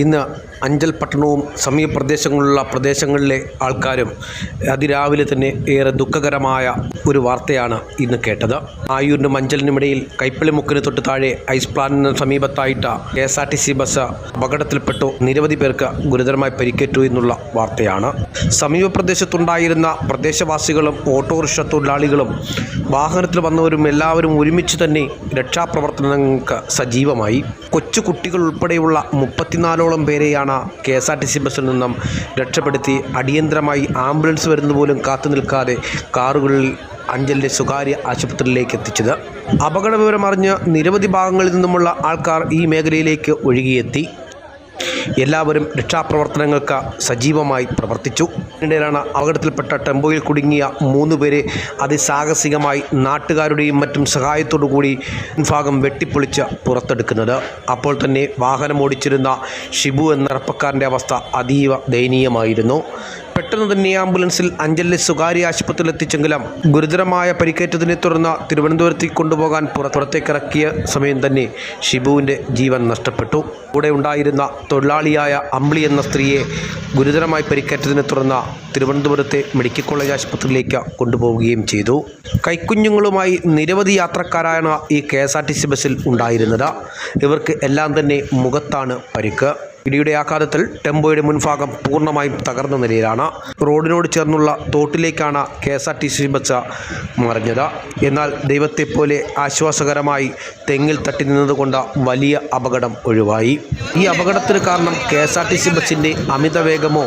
ഇന്ന് അഞ്ചൽ പട്ടണവും സമീപ പ്രദേശങ്ങളിലുള്ള പ്രദേശങ്ങളിലെ ആൾക്കാരും അതിരാവിലെ തന്നെ ഏറെ ദുഃഖകരമായ ഒരു വാർത്തയാണ് ഇന്ന് കേട്ടത്. ആയൂരിനും അഞ്ചലിനും ഇടയിൽ കൈപ്പളിമുക്കിന് തൊട്ട് താഴെ ഐസ് പ്ലാന്റിന് സമീപത്തായിട്ട് K S R T C bus അപകടത്തിൽപ്പെട്ടു. നിരവധി പേർക്ക് ഗുരുതരമായി പരിക്കേറ്റു എന്നുള്ള വാർത്തയാണ്. സമീപ പ്രദേശത്തുണ്ടായിരുന്ന പ്രദേശവാസികളും ഓട്ടോറിക്ഷ തൊഴിലാളികളും വാഹനത്തിൽ വന്നവരും എല്ലാവരും ഒരുമിച്ച് തന്നെ രക്ഷാപ്രവർത്തനങ്ങൾക്ക് സജീവമായി. കൊച്ചു കുട്ടികൾ ഉൾപ്പെടെയുള്ള മുപ്പത്തിനാലോളം പേരെയാണ് K S R T C ബസ്സിൽ നിന്നും രക്ഷപ്പെടുത്തി അടിയന്തരമായി ആംബുലൻസ് വരുന്ന പോലും കാത്തു നിൽക്കാതെ കാറുകളിൽ അഞ്ചലിന്റെ സ്വകാര്യ ആശുപത്രിയിലേക്ക് എത്തിച്ചത്. അപകട വിവരം അറിഞ്ഞ് നിരവധി ഭാഗങ്ങളിൽ നിന്നുമുള്ള ആൾക്കാർ ഈ മേഖലയിലേക്ക് ഒഴുകിയെത്തി. എല്ലാവരും രക്ഷാപ്രവർത്തനങ്ങൾക്ക് സജീവമായി പ്രവർത്തിച്ചു. ഇതിനിടയിലാണ് അപകടത്തിൽപ്പെട്ട ടെമ്പോയിൽ കുടുങ്ങിയ മൂന്ന് പേരെ അതിസാഹസികമായി നാട്ടുകാരുടെയും മറ്റും സഹായത്തോടു കൂടി ഭാഗം വെട്ടിപ്പൊളിച്ച് പുറത്തെടുക്കുന്നത്. അപ്പോൾ തന്നെ വാഹനം ഓടിച്ചിരുന്ന ഷിബു എന്ന ചെറുപ്പക്കാരന്റെ അവസ്ഥ അതീവ ദയനീയമായിരുന്നു. പെട്ടെന്ന് തന്നെ ആംബുലൻസിൽ അഞ്ചലിലെ സ്വകാര്യ ആശുപത്രിയിൽ എത്തിച്ചെങ്കിലും ഗുരുതരമായ പരിക്കേറ്റതിനെ തുടർന്ന് തിരുവനന്തപുരത്തേക്ക് കൊണ്ടുപോകാൻ പുറ- പുറത്തേക്കിറക്കിയ സമയം തന്നെ ഷിബുവിന്റെ ജീവൻ നഷ്ടപ്പെട്ടു. കൂടെ ഉണ്ടായിരുന്ന തൊഴിലാളിയായ അമ്പിളി എന്ന സ്ത്രീയെ ഗുരുതരമായി പരിക്കേറ്റതിനെ തുടർന്ന് തിരുവനന്തപുരത്തെ മെഡിക്കൽ കോളേജ് ആശുപത്രിയിലേക്ക് കൊണ്ടുപോവുകയും ചെയ്തു. കൈക്കുഞ്ഞുങ്ങളുമായി നിരവധി യാത്രക്കാരാണ് ഈ K S R T C ബസ്സിൽ ഉണ്ടായിരുന്നത്. ഇവർക്ക് എല്ലാം തന്നെ മുഖത്താണ് പരിക്ക്. ഇടിയുടെ ആഘാതത്തിൽ ടെമ്പോയുടെ മുൻഭാഗം പൂർണമായും തകർന്ന നിലയിലാണ്. റോഡിനോട് ചേർന്നുള്ള തോട്ടിലേക്കാണ് K S R T C bus മറിഞ്ഞത്. എന്നാൽ ദൈവത്തെപ്പോലെ ആശ്വാസകരമായി തെങ്ങിൽ തട്ടി നിന്നതുകൊണ്ട് വലിയ അപകടം ഒഴിവായി. ഈ അപകടത്തിന് കാരണം K S R T C ബസ്സിന്റെ അമിത വേഗമോ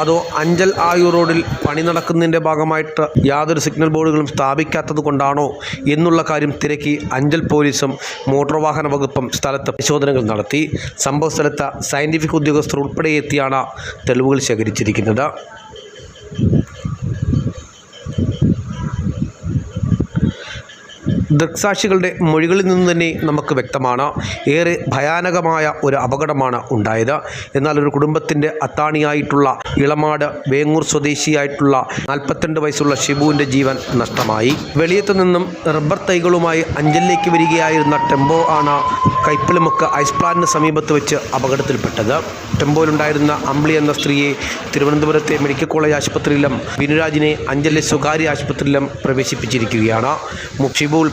അതോ അഞ്ചൽ ആയു റോഡിൽ പണി നടക്കുന്നതിന്റെ ഭാഗമായിട്ട് യാതൊരു സിഗ്നൽ ബോർഡുകളും സ്ഥാപിക്കാത്തത് കൊണ്ടാണോ എന്നുള്ള കാര്യം തിരക്കി അഞ്ചൽ പോലീസും മോട്ടോർ വാഹന വകുപ്പും സ്ഥലത്ത് പരിശോധനകൾ നടത്തി. സംഭവ സ്ഥലത്ത് സയന്റിഫിക് ഉദ്യോഗസ്ഥർ ഉൾപ്പെടെ എത്തിയാണ് തെളിവുകൾ ശേഖരിച്ചിരിക്കുന്നത്. ദൃക്സാക്ഷികളുടെ മൊഴികളിൽ നിന്ന് തന്നെ നമുക്ക് വ്യക്തമാണ്. ഏറെ ഭയാനകമായ ഒരു അപകടമാണ് ഉണ്ടായത്. എന്നാൽ ഒരു കുടുംബത്തിന്റെ അത്താണിയായിട്ടുള്ള ഇളമാട് വേങ്ങൂർ സ്വദേശിയായിട്ടുള്ള നാൽപ്പത്തിരണ്ട് വയസ്സുള്ള ഷിബുവിന്റെ ജീവൻ നഷ്ടമായി. വെളിയത്ത് നിന്നും റബ്ബർ തൈകളുമായി അഞ്ചലിലേക്ക് വരികയായിരുന്ന ടെമ്പോ ആണ് കൈപ്പിളിമുക്ക് ഐസ് പ്ലാന്റിന് സമീപത്ത് വെച്ച് അപകടത്തിൽപ്പെട്ടത്. ടെമ്പോയിലുണ്ടായിരുന്ന അമ്പിളി എന്ന സ്ത്രീയെ തിരുവനന്തപുരത്തെ മെഡിക്കൽ കോളേജ് ആശുപത്രിയിലും ബിനുരാജിനെ അഞ്ചലിലെ സ്വകാര്യ ആശുപത്രിയിലും പ്രവേശിപ്പിച്ചിരിക്കുകയാണ്. മു- ഷിബു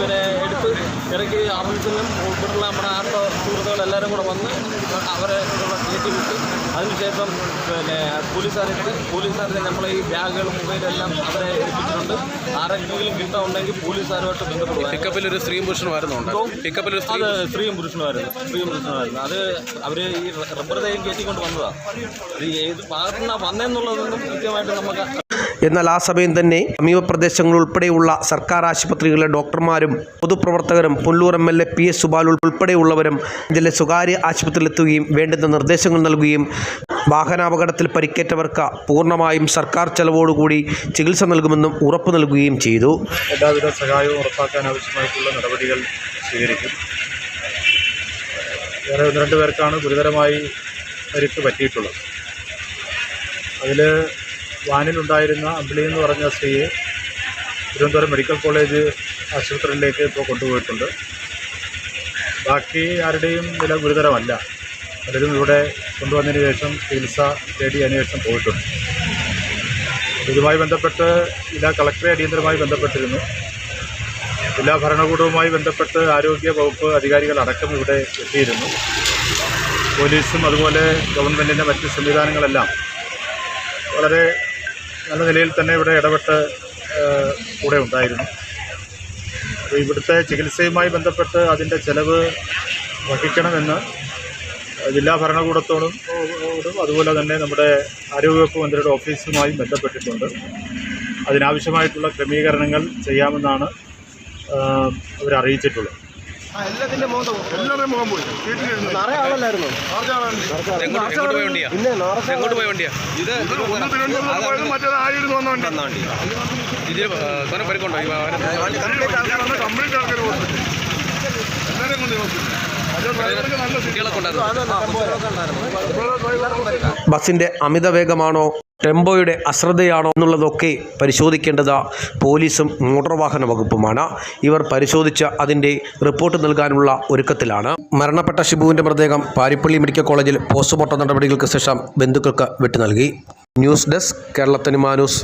പിന്നെ എടുത്ത് ഇറക്കി ആംബുലൻസിലും ഇവിടെയുള്ള നമ്മുടെ ആർത്ത സുഹൃത്തുക്കളെല്ലാവരും കൂടെ വന്ന് അവരെ കയറ്റി വിട്ട്. അതിനുശേഷം പിന്നെ പോലീസുകാരെത്തി പോലീസുകാരെ നമ്മളെ ഈ ബാഗുകളും മൊബൈലെല്ലാം അവരെ ഏൽപ്പിച്ചിട്ടുണ്ട്. ആരെങ്കിലും കിട്ടാനുണ്ടെങ്കിൽ പോലീസുകാരുമായിട്ട് ബന്ധപ്പെടുക പിക്കപ്പിൽ ഒരു സ്ത്രീയും പുരുഷനുമായിരുന്നു പിക്കപ്പിൽ അത് സ്ത്രീയും പുരുഷനുമായിരുന്നു. സ്ത്രീയും പുരുഷനുമായിരുന്നു. അത് അവർ ഈ റബ്ബർ തൈയും കയറ്റിക്കൊണ്ട് വന്നതാണ് ഇത് ഏത് ഭാഗത്തുനിന്നാണ് വന്നതെന്നുള്ളതൊന്നും കൃത്യമായിട്ട് നമുക്ക് എന്നാൽ ആ സമയം തന്നെ സമീപ പ്രദേശങ്ങൾ ഉൾപ്പെടെയുള്ള സർക്കാർ ആശുപത്രികളിലെ ഡോക്ടർമാരും പൊതുപ്രവർത്തകരും Pullur M L A P S Subal ഉൾപ്പെടെയുള്ളവരും ഇതിലെ സ്വകാര്യ ആശുപത്രിയിലെത്തുകയും വേണ്ടുന്ന നിർദ്ദേശങ്ങൾ നൽകുകയും വാഹനാപകടത്തിൽ പരിക്കേറ്റവർക്ക് പൂർണമായും സർക്കാർ ചെലവോടുകൂടി ചികിത്സ നൽകുമെന്നും ഉറപ്പു നൽകുകയും ചെയ്തു. എല്ലാവിധ സഹായവും ഉറപ്പാക്കാൻ ആവശ്യമായിട്ടുള്ള നടപടികൾ സ്വീകരിക്കും. വേറെ ഒന്ന് രണ്ട് പേർക്കാണ് ഗുരുതരമായി പരിക്ക് പറ്റിയിട്ടുള്ളത്. അതിൽ വാനിലുണ്ടായിരുന്ന അമ്പിളി എന്ന് പറഞ്ഞ സ്ത്രീയെ തിരുവനന്തപുരം മെഡിക്കൽ കോളേജ് ആശുപത്രിയിലേക്ക് ഇപ്പോൾ കൊണ്ടുപോയിട്ടുണ്ട്. ബാക്കി ആരുടെയും നില ഗുരുതരമല്ല. പലരും ഇവിടെ കൊണ്ടുവന്നതിന് ശേഷം ചികിത്സ തേടി അന്വേഷണം പോയിട്ടുണ്ട്. ഇതുമായി ബന്ധപ്പെട്ട് ജില്ലാ കളക്ടറെ അടിയന്തരമായി ബന്ധപ്പെട്ടിരുന്നു. ജില്ലാ ഭരണകൂടവുമായി ബന്ധപ്പെട്ട് ആരോഗ്യ വകുപ്പ് അധികാരികൾ അടക്കം ഇവിടെ എത്തിയിരുന്നു. പോലീസും അതുപോലെ ഗവൺമെന്റിന്റെ മറ്റ് സംവിധാനങ്ങളെല്ലാം വളരെ നല്ല നിലയിൽ തന്നെ ഇവിടെ ഇടപെട്ട് കൂടെ ഉണ്ടായിരുന്നു. അപ്പോൾ ഇവിടുത്തെ ചികിത്സയുമായി ബന്ധപ്പെട്ട് അതിന്റെ ചെലവ് വഹിക്കണമെന്ന് ജില്ലാ ഭരണകൂടത്തോടും അതുപോലെ തന്നെ നമ്മുടെ ആരോഗ്യവകുപ്പ് മന്ത്രിയുടെ ഓഫീസുമായും ബന്ധപ്പെട്ടിട്ടുണ്ട്. അതിനാവശ്യമായിട്ടുള്ള ക്രമീകരണങ്ങൾ ചെയ്യാമെന്നാണ് അവർ അറിയിച്ചിട്ടുള്ളത് എല്ലാത്തിന്റെ മുഖം എല്ലാവരുടെയും മുഖം പോയി. വീട്ടിലിരുന്ന് നിറയെ ആളല്ലായിരുന്നു എങ്ങോട്ട് എങ്ങോട്ട് പോയ വണ്ടിയാ? എങ്ങോട്ട് പോയ വണ്ടിയാ? ഇത് ഒന്ന് തിരുവനന്തപുരത്ത് പോയത് മറ്റേത് ആയിരുന്നു വന്ന വണ്ടി. വണ്ടി. ഇതിൽ തോനെ പരിക്കുണ്ടോ? ഈ വാഹനം കംപ്ലീറ്റ് ആൾക്കാർ എല്ലാവരെയും കൊണ്ട് കുട്ടികളൊക്കെ അമിത വേഗമാണോ? ടെമ്പോയുടെ അശ്രദ്ധയാണോ എന്നുള്ളതൊക്കെ പരിശോധിക്കേണ്ടത് പോലീസും മോട്ടോർ വാഹന വകുപ്പുമാണ്. ഇവർ പരിശോധിച്ച് അതിന്റെ റിപ്പോർട്ട് നൽകാനുള്ള ഒരുക്കത്തിലാണ്. മരണപ്പെട്ട ഷിബുവിന്റെ മൃതദേഹം പാരിപ്പള്ളി മെഡിക്കൽ കോളേജിൽ പോസ്റ്റ്മോർട്ടം നടപടികൾക്ക് ശേഷം ബന്ധുക്കൾക്ക് വിട്ടു നൽകി. ന്യൂസ് ഡെസ്ക് കേരളത്തിന് തനിമാ ന്യൂസ്.